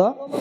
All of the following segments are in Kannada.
ಹೌದು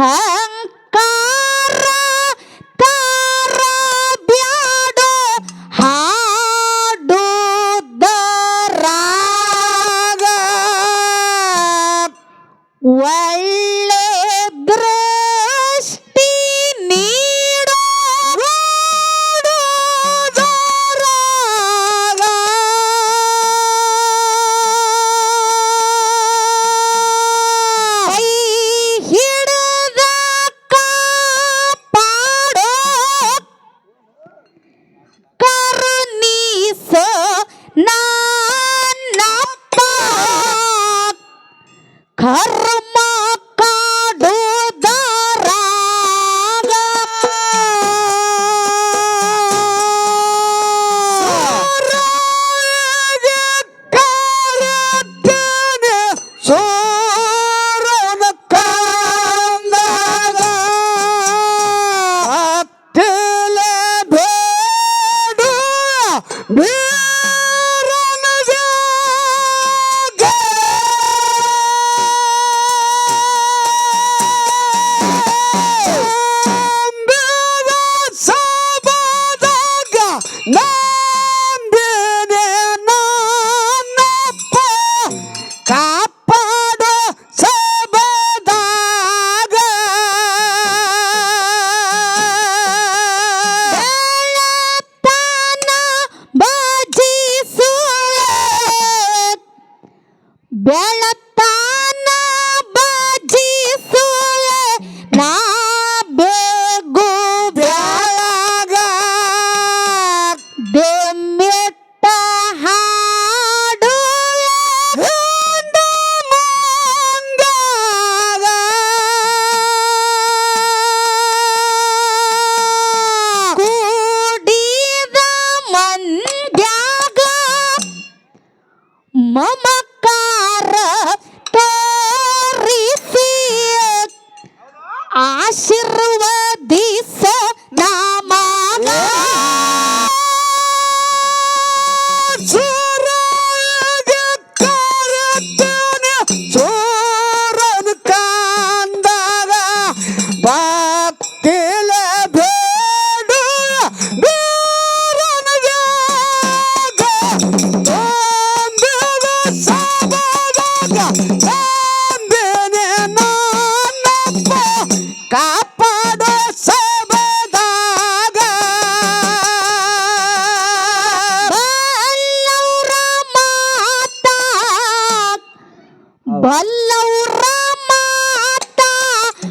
Huh. So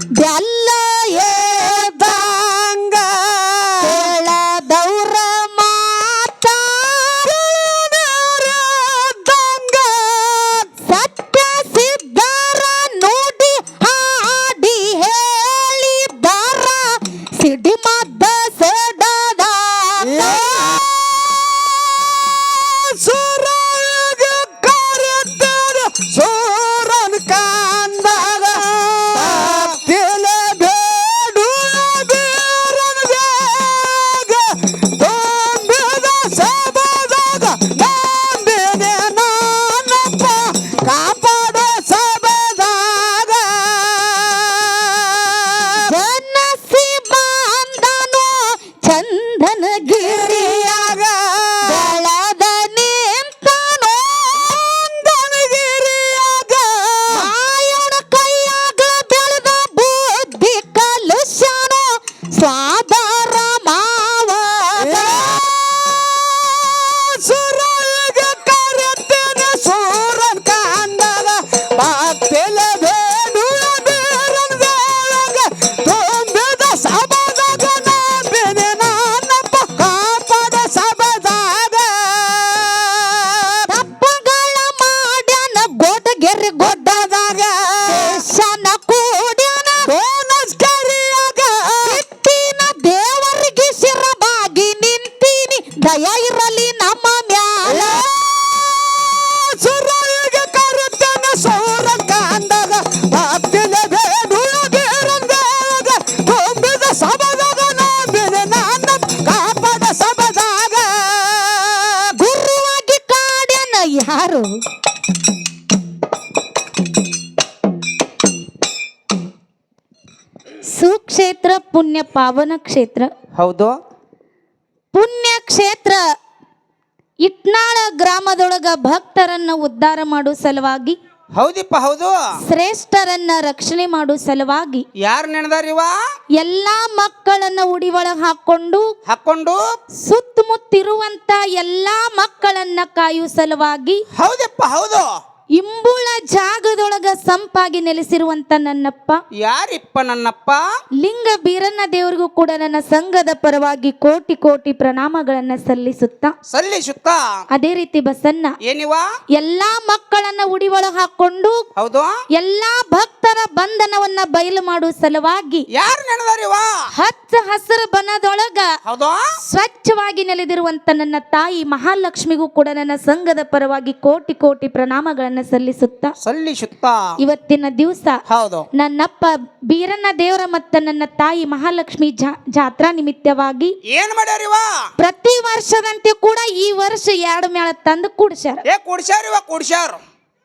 Dal. ಪುಣ್ಯ ಪಾವನ ಕ್ಷೇತ್ರ. ಹೌದು. ಪುಣ್ಯ ಕ್ಷೇತ್ರ ಇಟ್ನಾಳ ಗ್ರಾಮದೊಳಗ ಭಕ್ತರನ್ನ ಉದ್ಧಾರ ಮಾಡೋ ಸಲುವಾಗಿ ಹೌದಿಪ್ಪ ಹೌದು. ಶ್ರೇಷ್ಠರನ್ನ ರಕ್ಷಣೆ ಮಾಡೋ ಸಲುವಾಗಿ ಯಾರು ನೆನೆದಾರಿವ ಎಲ್ಲಾ ಮಕ್ಕಳನ್ನ ಉಡಿ ಒಳಗ್ ಹಾಕೊಂಡು ಹಾಕೊಂಡು ಸುತ್ತಮುತ್ತಿರುವಂತ ಎಲ್ಲಾ ಮಕ್ಕಳನ್ನ ಕಾಯುವ ಸಲುವಾಗಿ ಹೌದಪ್ಪ ಹೌದು. ಇಂಬುಳ ಜಾಗದೊಳಗ ಸಂಪಾಗಿ ನೆಲೆಸಿರುವಂತ ನನ್ನಪ್ಪ. ಯಾರಿಪ್ಪ ನನ್ನಪ್ಪ? ಲಿಂಗ ಬೀರಣ್ಣ ದೇವರಿಗೂ ಕೂಡ ನನ್ನ ಸಂಘದ ಪರವಾಗಿ ಕೋಟಿ ಕೋಟಿ ಪ್ರಣಾಮಗಳನ್ನ ಸಲ್ಲಿಸುತ್ತಾ. ಸಲ್ಲಿಸುತ್ತ? ಅದೇ ರೀತಿ ಬಸನ್ನ ಏನಿವ? ಎಲ್ಲಾ ಮಕ್ಕಳನ್ನ ಉಡಿ ಒಳಗ್ ಹಾಕೊಂಡು ಹೌದು. ಎಲ್ಲಾ ಭಕ್ತರ ಬಂಧನವನ್ನ ಬಯಲು ಮಾಡುವ ಸಲುವಾಗಿ ಯಾರು ನೆನೆದಾರಿವ ಹಚ್ಚ ಹಸಿರು ಬನದೊಳಗ ಹೌದು. ಸ್ವಚ್ಛವಾಗಿ ನೆಲೆದಿರುವಂತ ನನ್ನ ತಾಯಿ ಮಹಾಲಕ್ಷ್ಮಿಗೂ ಕೂಡ ನನ್ನ ಸಂಘದ ಪರವಾಗಿ ಕೋಟಿ ಕೋಟಿ ಪ್ರಣಾಮಗಳನ್ನ ಸಲ್ಲಿಸುತ್ತಾ? ಸಲ್ಲಿಸುತ್ತ? ಇವತ್ತಿನ ದಿವಸ ಹೌದು. ನನ್ನಪ್ಪ ಬೀರಣ್ಣ ದೇವರ ಮತ್ತ ನನ್ನ ತಾಯಿ ಮಹಾಲಕ್ಷ್ಮಿ ಜಾ- ಜಾತ್ರಾ ನಿಮಿತ್ತವಾಗಿ ಏನ್ ಮಾಡ್ಯಾರಿವ ಪ್ರತಿ ವರ್ಷದಂತೆ ಕೂಡ ಈ ವರ್ಷ ಎರಡು ಮೇಳ ತಂದು ಕೂಡ್ಸ್ಯಾರ. ಏ ಕುಡ್ಸ್ಯಾರಿವ ಕುಡ್ಸ್ಯಾರ.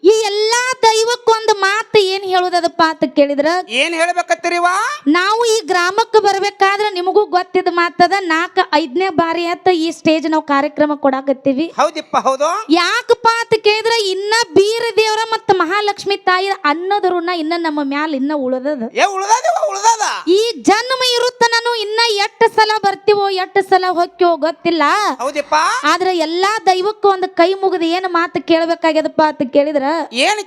ಈ ಎಲ್ಲಾ ದೈವಕ್ಕೊಂದು ಮಾತು ಏನ್ ಹೇಳುದಪ್ಪ ಅಂತ ಕೇಳಿದ್ರ? ಏನ್ ಹೇಳ್ಬೇಕತ್ತೀರಿವ ನಾವು ಈ ಗ್ರಾಮಕ್ಕೆ ಬರ್ಬೇಕಾದ್ರೆ ನಿಮಗೂ ಗೊತ್ತಿದ್ದ ಮಾತದ ನಾಲ್ಕು ಐದನೇ ಬಾರಿ ಅಂತ ಈ ಸ್ಟೇಜ್ ನಾವು ಕಾರ್ಯಕ್ರಮ ಕೊಡಾಕತ್ತೀವಿ. ಹೌದಿಪ್ಪ ಹೌದು. ಯಾಕಪ್ಪ ಅಂತ ಕೇಳಿದ್ರ? ಇನ್ನ ಬೀರ ದೇವರ ಮತ್ತ ಮಹಾಲಕ್ಷ್ಮಿ ತಾಯಿ ಅನ್ನೋದ ಋಣ ಇನ್ನ ನಮ್ಮ ಮ್ಯಾಲ ಇನ್ನ ಉಳದದ. ಏ ಉಳ್ದಾದಿವ ಉಳ್ದಾದ. ಈ ಜನ್ಮ ಇರುತ್ತ ನಾನು ಇನ್ನ ಎಷ್ಟು ಸಲ ಬರ್ತೀವೋ ಎಷ್ಟು ಸಲ ಹೊಕ್ಕೋ ಗೊತ್ತಿಲ್ಲ. ಹೌದಿಪ್ಪ. ಆದ್ರೆ ಎಲ್ಲಾ ದೈವಕ್ಕೂ ಒಂದು ಕೈ ಮುಗಿದು ಏನು ಮಾತು ಕೇಳ್ಬೇಕಾಗ್ಯದಪ್ಪ ಅಂತ ಕೇಳಿದ್ರ? ಏನ್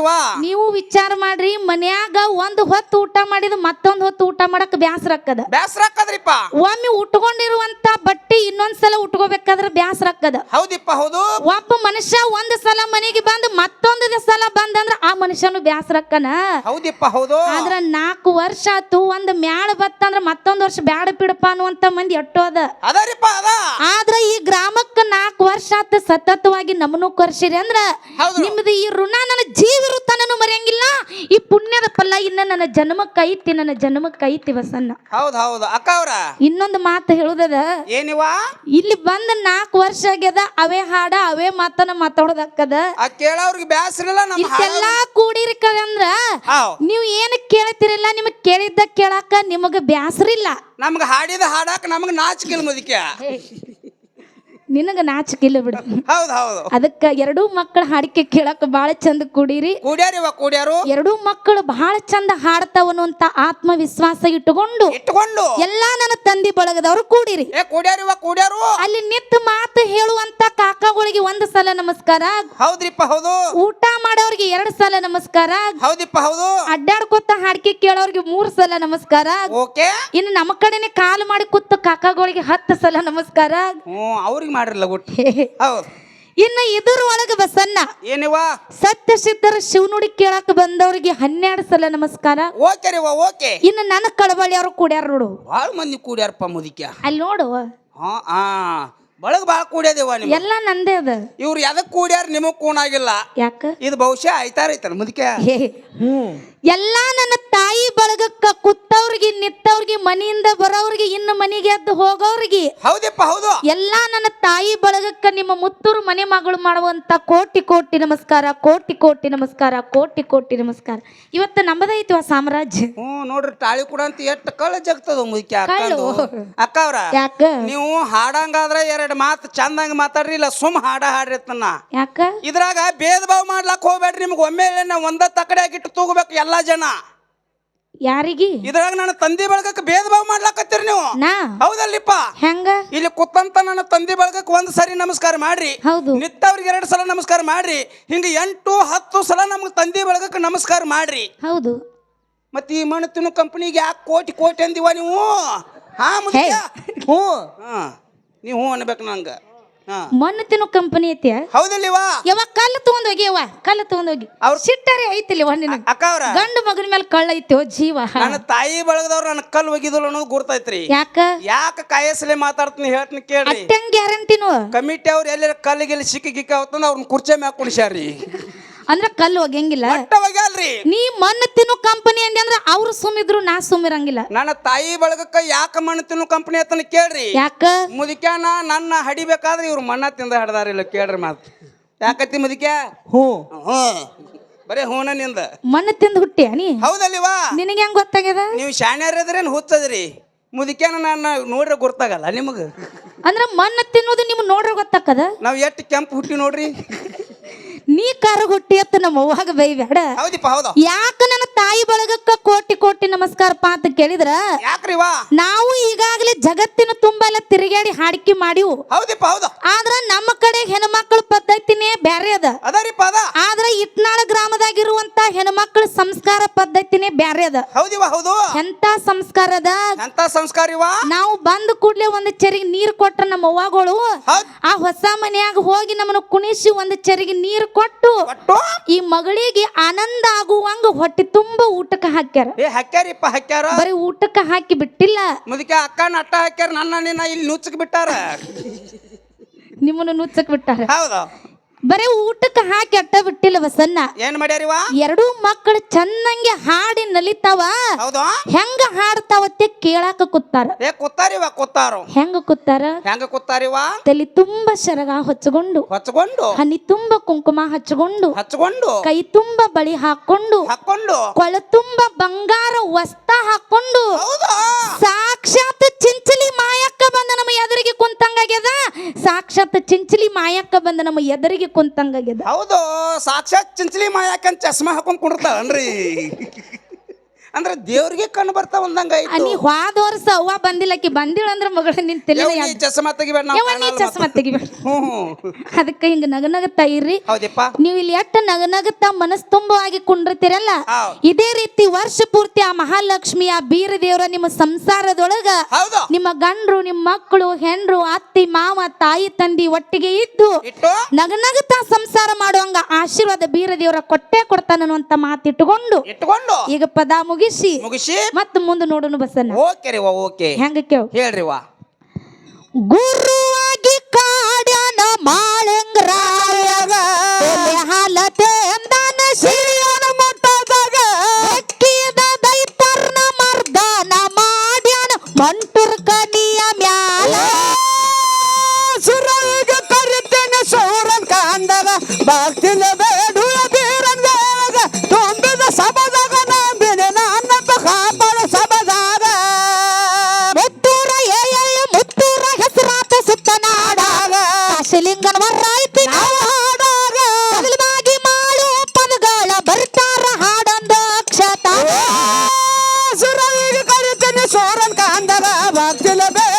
ವಾ ನೀವು ವಿಚಾರ ಮಾಡ್ರಿ ಮನ್ಯಾಗ ಒಂದ್ ಹೊತ್ತು ಊಟ ಮಾಡಿದ ಮತ್ತೊಂದು ಹೊತ್ತು ಊಟ ಮಾಡಕ್ ಬ್ಯಾಸರ ಆಕ್ಕದ. ಬ್ಯಾಸರ ಒಮ್ಮೆ ಉಟ್ಕೊಂಡಿರುವಂತ ಬಟ್ಟೆ ಇನ್ನೊಂದ್ಸಲ ಉಟ್ಕೋಬೇಕಾದ್ರ ಬ್ಯಾಸರ ಆಕ್ಕದ. ಹೌದಿಪ್ಪ ಹೌದು. ಒಬ್ಬ ಮನುಷ್ಯ ಒಂದ್ ಸಲ ಮನೆಗೆ ಬಂದು ಮತ್ತೊಂದ್ ಸಲ ಬಂದಂದ್ರ ಆ ಮನುಷ್ಯನು ಬ್ಯಾಸರಕ್ಕನ ಹೌದಿಪ್ಪ ಹೌದು. ಆದ್ರ ನಾಲ್ಕು ವರ್ಷ ಆತು ಒಂದ್ ಮ್ಯಾಳ ಬತ್ತಂದ್ರ ಮತ್ತೊಂದ್ ವರ್ಷ ಬ್ಯಾಡ ಬಿಡಪ್ಪ ಅನ್ನುವಂತ ಮಂದಿ ಎಟ್ಟೋದ ಅದ. ಅದರಿಪ್ಪ ಅದ. ಆದ್ರ ಈ ಗ್ರಾಮಕ್ಕ ನಾಲ್ಕು ವರ್ಷ ಸತತವಾಗಿ ನಮ್ಮನ್ನು ಕರ್ಸಿರಿ ಅಂದ್ರ. ನಿಮ್ದು ಈ ಋಣ ನನ್ನ ಜೀವ ತನನು ಮರೆಯಂಗಿಲ್ಲ. ಈ ಪುಣ್ಯದ ಫಲ ಇನ್ನ ನನ್ನ ಜನ್ಮಕ್ಕೆ ಐತಿ ನನ್ನ ಜನ್ಮಕ್ಕೆ ಐತಿ ವಸನ್ನ. ಹೌದ್ ಹೌದು. ಅಕ್ಕ ಅವ್ರ? ಇನ್ನೊಂದು ಮಾತು ಹೇಳುದದ ಏನಿವ? ಇಲ್ಲಿ ಬಂದ ನಾಲ್ಕು ವರ್ಷ ಆಗ್ಯದ ಅವೇ ಹಾಡ ಅವೇ ಮಾತನ್ನ ಮಾತಾಡೋದಕ್ಕದ ಆ ಕೇಳೋರ್ಗೆ ಬ್ಯಾಸ್ರಿಲ್ಲ ನಮ್ಮ ಇಷ್ಟೆಲ್ಲಾ ಕೂಡಿರ್ಕದ ಅಂದ್ರ ನೀವು ಏನು ಕೇಳ್ತಿರಲ್ಲ ನಿಮಗ್ ಕೇಳಿದ್ದ ಕೇಳಾಕ ನಿಮಗ ಬ್ಯಾಸರಿಲ್ಲ. ನಮ್ಗೆ ಹಾಡಿದ ಹಾಡಾಕ ನಮ್ಗೆ ನಾಚಿಕೆ ಮುದಿಕೆ ನಿನಗ ನಾಚಿಕಿಲ್ಲ ಬಿಡು. ಹೌದು ಹೌದು. ಅದಕ್ಕ ಎರಡೂ ಮಕ್ಕಳ ಹಾಡಿಕೆ ಕೇಳಕ್ ಬಾಳ ಚಂದ ಕೂಡಿರಿ. ಕೂಡ್ಯಾರಿವ ಕೂಡ್ಯಾರು? ಎರಡೂ ಮಕ್ಕಳು ಬಹಳ ಚಂದ ಹಾಡ್ತಾವ ಅನ್ನುವಂತ ಆತ್ಮವಿಶ್ವಾಸ ಇಟ್ಟುಕೊಂಡು ಇಟ್ಕೊಂಡು ಎಲ್ಲಾ ನನ್ನ ತಂದಿ ಬಳಗದವರು ಕೂಡಿರಿ. ಏ ಕೂಡ್ಯಾರಿವ ಕೂಡ್ಯಾರು? ಅಲ್ಲಿ ನಿಂತು ಮಾತು ಹೇಳುವಂತ ಕಾಕಾಗಳಿಗೆ ಒಂದು ಸಲ ನಮಸ್ಕಾರ ಹೌದ್ರಿಪ್ಪ ಹೌದು. ಊಟ ಮಾಡೋರಿಗೆ ಎರಡು ಸಲ ನಮಸ್ಕಾರ ಹೌದಿಪ್ಪ ಹೌದು. ಅಡ್ಡಾಡ್ಕೊತ ಹಾಡಿಕೆ ಕೇಳೋರಿಗೆ ಮೂರ್ ಸಲ ನಮಸ್ಕಾರ ಓಕೆ. ಇನ್ನು ನಮ್ಮ ಕಡೆನೆ ಕಾಲು ಮಾಡಿ ಕೂತ ಕಾಕಾಗಳಿಗೆ ಹತ್ತು ಸಲ ನಮಸ್ಕಾರ ಹ್ಞೂ ಅವ್ರಿಗೆ ಮಾಡಿರಲ್ಲ ಒಟ್ಟಿ? ಹೌದು. ಇನ್ನು ಇದ್ರ ಒಳಗೆ ಬಸನ್ನ ಏನಿವ ಸತ್ಯ ಸಿದ್ಧರ ಶಿವನುಡಿ ಕೇಳಕ್ ಬಂದವರಿಗೆ ಹನ್ನೆರಡು ಸಲ ನಮಸ್ಕಾರ. ಓಕೆ ರೀ ಓಕೆ. ಇನ್ನು ನನ್ನ ಕಳವಳಿ ಅವ್ರು ಕೂಡ್ಯಾರ ನೋಡು. ಭಾಳ ಮಂದಿ ಕೂಡ್ಯಾರಪ್ಪ ಮುದಿಕ್ಯ. ಅಲ್ಲಿ ನೋಡು. ಹಾ ಆ ಬಳಗ ಭಾಳ ಕೂಡ್ಯಾದೇವ ಎಲ್ಲ ನಂದೇ ಅದ. ಇವ್ರು ಎದಕ್ ಕೂಡ್ಯಾರ ನಿಮಗ್ ಕೂಣಾಗಿಲ್ಲ. ಯಾಕ? ಇದು ಬಹುಶಃ ಆಯ್ತಾರ ಐತಲ್ಲ ಮುದಿಕ್ಯ. ಹೇ ಎಲ್ಲಾ ನನ್ನ ತಾಯಿ ಬಳಗಕ್ಕ ಕುತ್ತವ್ರಿಗೆ ನಿತ್ತವ್ರಿಗೆ ಮನೆಯಿಂದ ಬರೋವ್ರಿಗೆ ಇನ್ನು ಮನೆಗೆ ಎದ್ದು ಹೋಗೋವ್ರಿಗೆ ಹೌದಪ್ಪ ಹೌದು. ಎಲ್ಲಾ ನನ್ನ ತಾಯಿ ಬಳಗಕ್ಕ ನಿಮ್ಮ ಮುತ್ತೂರು ಮನೆ ಮಗಳು ಮಾಡುವಂತ ಕೋಟಿ ಕೋಟಿ ನಮಸ್ಕಾರ ಕೋಟಿ ಕೋಟಿ ನಮಸ್ಕಾರ ಕೋಟಿ ಕೋಟಿ ನಮಸ್ಕಾರ. ಇವತ್ತು ಆ ಸಾಮ್ರಾಜ್ಯ? ಹ್ಞೂ ನೋಡ್ರಿ ತಾಳಿ ಕೂಡ ಅಂತ ಎಷ್ಟು ಕಳ್ಳ ಜಗ್ತದ ಮುಖ್ಯ ಕಳ್ಳು. ಅಕ್ಕ ಅವ್ರ ಯಾಕ? ನೀವು ಹಾಡಂಗಾದ್ರೆ ಎರಡು ಮಾತು ಚಂದಂಗ ಮಾತಾಡ್ರಿ ಇಲ್ಲ ಸುಮ್ ಹಾಡ ಹಾಡ್ರಿ ತನ್ನ ಯಾಕ? ಇದ್ರಾಗ ಭೇದ ಭಾವ ಮಾಡ್ಲಾಕ್ ಹೋಗ್ಬೇಡ್ರಿ ನಿಮ್ಗೆ ಒಮ್ಮೆ ನಾವು ಒಂದ ತಕಡೆ ಆಗಿಟ್ಟು ತೂಗಬೇಕು ಎಲ್ಲಾ ಜನ. ಯಾರಿಗೆ? ಇದ್ರಾಗ ನನ್ನ ತಂದೆ ಬಳಗಕ್ಕೆ ಭೇದ ಭಾವ ಮಾಡ್ಲಾಕತ್ತೀರಿ ನೀವು. ನಾ? ಹೌದಲ್ಲಿಪ್ಪ? ಹೆಂಗ? ಇಲ್ಲಿ ಕುತ್ತಂತ ನನ್ನ ತಂದೆ ಬಳಗಕ್ಕೆ ಒಂದ್ ಸರಿ ನಮಸ್ಕಾರ ಮಾಡ್ರಿ. ಹೌದು. ನಿತ್ತವ್ರಿಗೆ ಎರಡು ಸಲ ನಮಸ್ಕಾರ ಮಾಡ್ರಿ. ಹಿಂಗ ಎಂಟು ಹತ್ತು ಸಲ ನಮ್ಗೆ ತಂದೆ ಬಳಗಕ್ಕೆ ನಮಸ್ಕಾರ ಮಾಡ್ರಿ. ಹೌದು. ಮತ್ತೆ ಈ ಮಣ್ಣು ತಿನ್ನು ಕಂಪನಿಗೆ ಯಾಕೆ ಕೋಟಿ ಕೋಟಿ ಅಂದಿವ ನೀವು? ಹಾ ಮುದ್ಯ ಹ್ಞೂ. ಹಾ. ನೀವು ಹ್ಞೂ ಅನ್ಬೇಕು ನಂಗೆ. ಮಣ್ಣು ತಿನ್ನು ಕಂಪನಿ ಐತಿ ಹೌದಿಲ್ಲಿವಾ ಯಾವ ಕಲ್ಲು ತಗೊಂಡ್ ಹೋಗಿ ಯವ್ವ ಕಲ್ಲು ತಗೊಂಡ್ ಹೋಗಿ. ಅವ್ರ್ ಸಿಟ್ಟಾರೆ ಐತಿಲಿ ಒಂದಿನ ಅಕ್ಕ ಅವ್ರ ಗಂಡು ಮಗನ ಮೇಲೆ ಕಳ್ಳ ಐತಿ ಜೀವ. ನನ್ನ ತಾಯಿ ಬಳಗದವ್ರು ನನ್ನ ಕಲ್ಲು ಒಗಿದಲ್ಲ ಅನ್ನೋದು ಗುರ್ತೈತ್ರಿ. ಯಾಕ? ಯಾಕ ಕಾಯಸ್ಲೆ ಮಾತಾಡ್ತೀನಿ ಹೇಳ್ತೀನಿ ಕೇಳಿ ಅಟ್ಟಂಗ್ ಗ್ಯಾರಂಟಿನು ಕಮಿಟಿ ಅವ್ರು ಎಲ್ಲರ ಕಲ್ಲಿಗೆಲ್ಲಿ ಸಿಕ್ಕಿ ಗಿಕ್ಕ ಅವ್ರನ್ನ ಕುರ್ಚೆ ಮ್ಯಾಗ ಕುಣಿಸ್ಯಾರ್ರಿ. ಅಂದ್ರ ಕಲ್ಲು ಹೋಗಂಗಿಲ್ಲ ನೀ ಮಣ್ಣು ತಿನ್ನು ಕಂಪನಿ ಅಂದ್ರೆ ಅಂದ್ರ ಅವ್ರು ಸುಮ್ಮಿದ್ರು ನಾ ಸುಮ್ಮಿರಂಗಿಲ್ಲ ನನ್ನ ತಾಯಿ ಬಳಗಕ್ಕ ಯಾಕ ಮಣ್ಣು ತಿನ್ನು ಕಂಪನಿ ಅಂತ ಕೇಳ್ರಿ? ಯಾಕ? ಮುದಿಕ್ಯಾನ ನನ್ನ ಹಡಿಬೇಕಾದ್ರೆ ಇವ್ರು ಮಣ್ಣ ತಿಂದ ಹಡ್ದಾರಿಲ್ಲ ಕೇಳ್ರಿ ಮಾತು. ಯಾಕತ್ತಿ ಮುದಿಕ್ಯಾ? ಹ್ಞೂ. ಹ್ಞೂ. ಬರೇ ಹೂನ ನಿಂದ. ಮಣ್ಣು ತಿಂದು ಹುಟ್ಟಿ ನೀ? ಹೌದಲ್ಲಿವಾ? ನಿನಗೆ ಹೆಂಗ್ ಗೊತ್ತಾಗ್ಯದ? ನೀವು ಶಾಣ್ಯಾರದ್ರೇನು ಹುಚ್ಚದ್ರಿ? ಮುದಿಕ್ಯಾನ ನನ್ನ ನೋಡ್ರೆ ಗೊತ್ತಾಗಲ್ಲ ನಿಮಗೆ? ಅಂದ್ರ ಮಣ್ಣು ತಿನ್ನೋದು ನಿಮ್ಗೆ ನೋಡ್ರೆ ಗೊತ್ತಾಕದ ನಾವು ಎಷ್ಟು ಕೆಂಪು ಹುಟ್ಟಿ ನೋಡ್ರಿ? ನೀ ಕರಗುಟ್ಟಿ ಅತ್ತ ನಮ್ಮ ಅವ್ವಾಗ ಬೈಬೇಡ ಯಾಕ ನನ್ನ ತಾಯಿ ಬಳಗಕ್ಕ ಕೋಟಿ ಕೋಟಿ ನಮಸ್ಕಾರಪ್ಪ ಅಂತ ಕೇಳಿದ್ರ? ಯಾಕ್ರಿವಾ ನಾವು ಈಗಾಗಲೇ ಜಗತ್ತಿನ ತುಂಬ ಎಲ್ಲ ತಿರುಗಾಡಿ ಹಾಡಿಕೆ ಮಾಡಿವು. ಹೌದಿಪ್ಪ ಹೌದು. ಆದ್ರ ನಮ್ಮ ಕಡೆ ಹೆಣ್ಮಕ್ಳ ಪದ್ಧತಿನೇ ಬ್ಯಾರೆ ಅದ. ಅದರಿಪ್ಪ ಅದ. ಆದ್ರ ಇಟ್ನಾಳ ಗ್ರಾಮದಾಗಿರುವಂತ ಹೆಣ್ಮಕ್ಳ ಸಂಸ್ಕಾರ ಪದ್ಧತಿನೇ ಬ್ಯಾರೆ ಅದ. ಹೌದಿವ ಹೌದು. ಎಂತ ಸಂಸ್ಕಾರ ಅದ? ಸಂಸ್ಕಾರ ನಾವು ಬಂದ ಕೂಡ್ಲೆ ಒಂದ್ ಚರಿಗೆ ನೀರು ಕೊಟ್ರ ನಮ್ಮ ಅವ್ವಗಳು. ಆ ಹೊಸ ಮನೆಯಾಗ ಹೋಗಿ ನಮ್ಮನ್ನ ಕುಣಿಸಿ ಒಂದ್ ಚರಿಗೆ ನೀರು ಕೊಟ್ಟು ಈ ಮಗಳಿಗೆ ಆನಂದ ಆಗುವಂಗ ಹೊಟ್ಟೆ ತುಂಬಾ ಊಟಕ್ಕೆ ಹಾಕ್ಯಾರ? ಏ ಹಾಕ್ಯಾರಿಪ್ಪ ಹಾಕ್ಯಾರ? ಬರೀ ಊಟಕ್ಕೆ ಹಾಕಿ ಬಿಟ್ಟಿಲ್ಲ. ಮುದಿಕ ಅಕ್ಕ ನಟ್ಟ ಹಾಕ್ಯಾರ ನನ್ನ ನಿನ್ನ ಇಲ್ಲಿ ನುಚ್ಚಕ್ ಬಿಟ್ಟಾರ? ನಿಮ್ಮನ್ನು ನುಚ್ಚಕ್ ಬಿಟ್ಟಾರ? ಹೌದು. ಬರೀ ಊಟಕ್ಕೆ ಹಾಕಿ ಅಟ್ಟ ಬಿಟ್ಟಿಲ್ಲ ವಸನ್ನ ಏನ್ ಮಾಡ್ಯಾರಿವ ಎರಡೂ ಮಕ್ಕಳು ಚಂದಂಗೆ ಹಾಡಿ ನಲಿತಾವ. ಹೌದು? ಹೆಂಗ ಹಾಡ್ತಾವತ್ತೆ ಕೇಳಾಕ ಕೂತಾರ. ಏ ಕೂತಾರಿವ ಕೂತಾರು. ಹೆಂಗ ಕೂತಾರ? ಹೆಂಗ ಕೂತಾರಿವ ತಲೆ ತುಂಬಾ ಶರಗ ಹೊಚ್ಚಗೊಂಡು ಹೊಚ್ಕೊಂಡು? ಹನಿ ತುಂಬಾ ಕುಂಕುಮ ಹಚ್ಕೊಂಡು. ಹಚ್ಕೊಂಡು? ಕೈ ತುಂಬಾ ಬಳಿ ಹಾಕೊಂಡು. ಹಾಕೊಂಡು? ಕೊಳ ತುಂಬಾ ಬಂಗಾರ ವಸ್ತ ಹಾಕೊಂಡು. ಹೌದು? ಸಾಕ್ಷಾತ್ ಸಾಕ್ಷಾತ್ ಚಿಂಚಲಿ ಮಾಯಕ್ಕ ಬಂದ ನಮ್ಮ ಎದರಿಗೆ ಕುಂತಂಗಾಗ್ಯದ. ಹೌದು ಸಾಕ್ಷಾತ್ ಚಿಂಚಲಿ ಮಾಯಾಕಂತ ಚಸ್ಮಾ ಹಾಕೊಂಡ್ ಕುಂಡಿರ್ತಾವನ್ರಿ ಅಂದ್ರೆ ದೇವ್ರಿಗೆ ಕಣ್ಣು ಬರ್ತಾ ಅಂದಂಗ ಆ, ನೀ ಹೋದ ವರ್ಷ ಅವ್ವ ಬಂದಿಲ್ಲಕಿ ಬಂದಿಳ ಅಂದ್ರ ಮಗಳ ನಿನ್ ತಲೆ ಚಸ್ಮಾ ತೆಗಿಬೇಡ ನಾವು ಯವ್ವ ನೀ ಕಾಣಲ್ಲ ಚಸ್ಮಾ ತೆಗಿಬೇಡ. ಹ್ಞೂ ಅದಕ್ಕೆ ಹಿಂಗ ನಗನಗತ್ತಾ ಇರ್ರಿ. ಹೌದಪ್ಪ. ನೀವು ಇಲ್ಲಿ ಎಷ್ಟು ಮನಸ್ಸು ತುಂಬವಾಗಿ ಕುಂಡಿರ್ತೀರಲ್ಲ? ಹೌದ್. ಇದೇ ರೀತಿ ವರ್ಷ ಪೂರ್ತಿ ಆ ಮಹಾಲಕ್ಷ್ಮಿ ಆ ಬೀರ ದೇವರ ನಿಮ್ಮ ಸಂಸಾರದೊಳಗ ಹೌದು. ನಿಮ್ಮ ಗಂಡ್ರು ನಿಮ್ಮ ಮಕ್ಕಳು ಹೆಂಡ್ರು ಅತ್ತಿ ಮಾವ ತಾಯಿ ತಂದಿ ಒಟ್ಟಿಗೆ ಇದ್ದು ಇಟ್ಟು? ನಗನಗತ ಸಂಸಾರ ಮಾಡುವಂಗ ಆಶೀರ್ವಾದ ಬೀರ ದೇವರ ಕೊಟ್ಟೆ ಕೊಡ್ತಾನನ್ನುವಂತ ಮಾತಿಟ್ಟುಕೊಂಡು ಇಟ್ಕೊಂಡು ಈಗ ಪದ ಮುಗಿಸಿ ಮುಗಿಸಿ. ಮತ್ತ ಮುಂದೆ ನೋಡೋಣ ಬಸ್ಸನ್ನ ಓಕೆ ರೀ ಓಕೆ. ಹೆಂಗ ಕೇಳ. ಹೇಳ್ರಿ ವಾ ಗುರುವಾಗಿ ಕಾಡ್ಯಾನ ಮಾಳಿಂಗರಾಯಗ. ಎಲೆ ಹಾಲತೆ ಅಂದಾನ ಸಿರಿಯನ ಮಟ್ಟದಾಗ. ಬೆಕ್ಕಿದ ದೈತರ್ನ ಮರ್ದಾನ ಮಾಡ್ಯಾನ ಮಂಟುರ್ ಕನಿಯ ಮ್ಯಾಲ. ಸುರವಿಗೆ ಕರಿತೇನೆ ಸೌರನ್ ಕಾಂದವ ಭಕ್ತಿನ சோரன் காந்தரா வாக்கில பே